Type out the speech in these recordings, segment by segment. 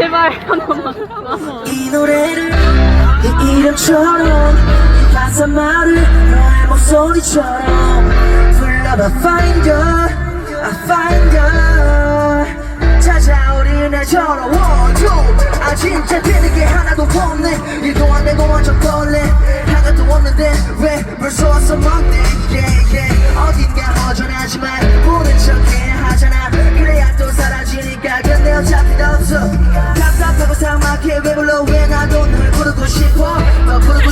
제발. 하나만. 하나만 이 노래를 네 이름처럼 이 가사말을 너의 목소리처럼 불러봐. Find you I find you 찾아오리 One two 아 진짜 되는 게 하나도 없네. 일도 안 되고 완전 떨래 하나도 없는데 왜 벌써 왔어 Monday? Yeah yeah. 어딘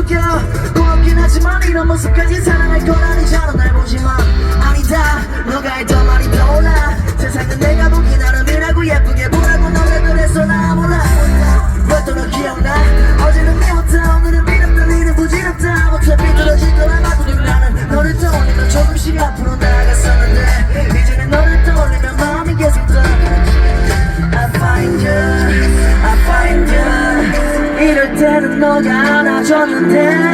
숙여 고맙긴 하지만 이런 모습까지 사랑할 건 아니잖아 날 보지마 아니다. 너가 했던 말이 떠올라. 세상은 내가 보기 나름이라고 예쁘게 보라고 너왜 그래서 나 몰라. 왜또너 기억나? 어제는 미웠다. 오늘은 미련다 니는 부질없다. 어차피 떨어질 거라 봐도 나는 너를 떠올리면 조금씩 앞으로 나아갔었는데 이제는 너를 떠올리면 마음이 계속 떠 I find you, I find you. 이럴 때는 너가 안아줬는데